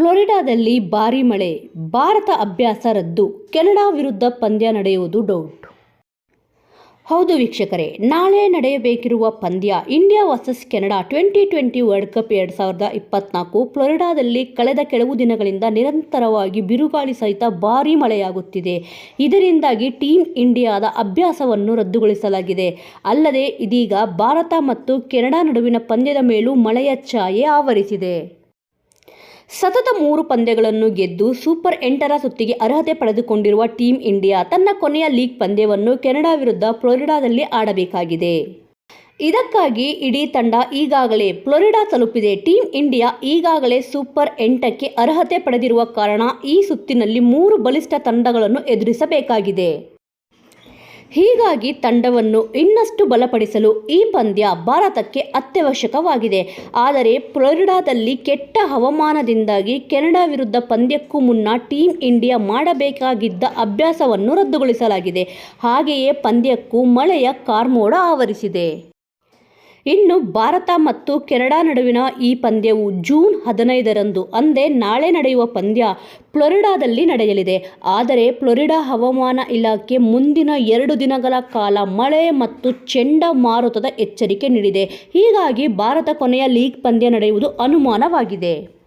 ಫ್ಲೋರಿಡಾದಲ್ಲಿ ಭಾರಿ ಮಳೆ. ಭಾರತ ಅಭ್ಯಾಸ ರದ್ದು. ಕೆನಡಾ ವಿರುದ್ಧ ಪಂದ್ಯ ನಡೆಯುವುದು ಡೌಟ್. ಹೌದು ವೀಕ್ಷಕರೇ, ನಾಳೆ ನಡೆಯಬೇಕಿರುವ ಪಂದ್ಯ India versus Canada twenty twenty world cup ಎರಡು ಸಾವಿರದ ಇಪ್ಪತ್ನಾಲ್ಕು ಫ್ಲೋರಿಡಾದಲ್ಲಿ ಕಳೆದ ಕೆಲವು ದಿನಗಳಿಂದ ನಿರಂತರವಾಗಿ ಬಿರುಗಾಳಿ ಸಹಿತ ಭಾರೀ ಮಳೆಯಾಗುತ್ತಿದೆ. ಇದರಿಂದಾಗಿ ಟೀಮ್ ಇಂಡಿಯಾದ ಅಭ್ಯಾಸವನ್ನು ರದ್ದುಗೊಳಿಸಲಾಗಿದೆ. ಅಲ್ಲದೆ ಇದೀಗ ಭಾರತ ಮತ್ತು ಕೆನಡಾ ನಡುವಿನ ಪಂದ್ಯದ ಮೇಲೂ ಮಳೆಯ ಛಾಯೆ ಆವರಿಸಿದೆ. ಸತತ ಮೂರು ಪಂದ್ಯಗಳನ್ನು ಗೆದ್ದು ಸೂಪರ್ ಎಂಟರ ಸುತ್ತಿಗೆ ಅರ್ಹತೆ ಪಡೆದುಕೊಂಡಿರುವ ಟೀಂ ಇಂಡಿಯಾ ತನ್ನ ಕೊನೆಯ ಲೀಗ್ ಪಂದ್ಯವನ್ನು ಕೆನಡಾ ವಿರುದ್ಧ ಫ್ಲೋರಿಡಾದಲ್ಲಿ ಆಡಬೇಕಾಗಿದೆ. ಇದಕ್ಕಾಗಿ ಇಡೀ ತಂಡ ಈಗಾಗಲೇ ಫ್ಲೋರಿಡಾ ತಲುಪಿದೆ. ಟೀಂ ಇಂಡಿಯಾ ಈಗಾಗಲೇ ಸೂಪರ್ ಎಂಟಕ್ಕೆ ಅರ್ಹತೆ ಪಡೆದಿರುವ ಕಾರಣ ಈ ಸುತ್ತಿನಲ್ಲಿ ಮೂರು ಬಲಿಷ್ಠ ತಂಡಗಳನ್ನು ಎದುರಿಸಬೇಕಾಗಿದೆ. ಹೀಗಾಗಿ ತಂಡವನ್ನು ಇನ್ನಷ್ಟು ಬಲಪಡಿಸಲು ಈ ಪಂದ್ಯ ಭಾರತಕ್ಕೆ ಅತ್ಯವಶ್ಯಕವಾಗಿದೆ. ಆದರೆ ಫ್ಲೋರಿಡಾದಲ್ಲಿ ಕೆಟ್ಟ ಹವಾಮಾನದಿಂದಾಗಿ ಕೆನಡಾ ವಿರುದ್ಧ ಪಂದ್ಯಕ್ಕೂ ಮುನ್ನ ಟೀಂ ಇಂಡಿಯಾ ಮಾಡಬೇಕಾಗಿದ್ದ ಅಭ್ಯಾಸವನ್ನು ರದ್ದುಗೊಳಿಸಲಾಗಿದೆ. ಹಾಗೆಯೇ ಪಂದ್ಯಕ್ಕೂ ಮಳೆಯ ಕಾರ್ಮೋಡ ಆವರಿಸಿದೆ. ಇನ್ನು ಭಾರತ ಮತ್ತು ಕೆನಡಾ ನಡುವಿನ ಈ ಪಂದ್ಯವು ಜೂನ್ ಹದಿನೈದರಂದು, ಅಂದೇ ನಾಳೆ ನಡೆಯುವ ಪಂದ್ಯ ಫ್ಲೊರಿಡಾದಲ್ಲಿ ನಡೆಯಲಿದೆ. ಆದರೆ ಫ್ಲೊರಿಡಾ ಹವಾಮಾನ ಇಲಾಖೆ ಮುಂದಿನ ಎರಡು ದಿನಗಳ ಕಾಲ ಮಳೆ ಮತ್ತು ಚಂಡಮಾರುತದ ಎಚ್ಚರಿಕೆ ನೀಡಿದೆ. ಹೀಗಾಗಿ ಭಾರತ ಕೊನೆಯ ಲೀಗ್ ಪಂದ್ಯ ನಡೆಯುವುದು ಅನುಮಾನವಾಗಿದೆ.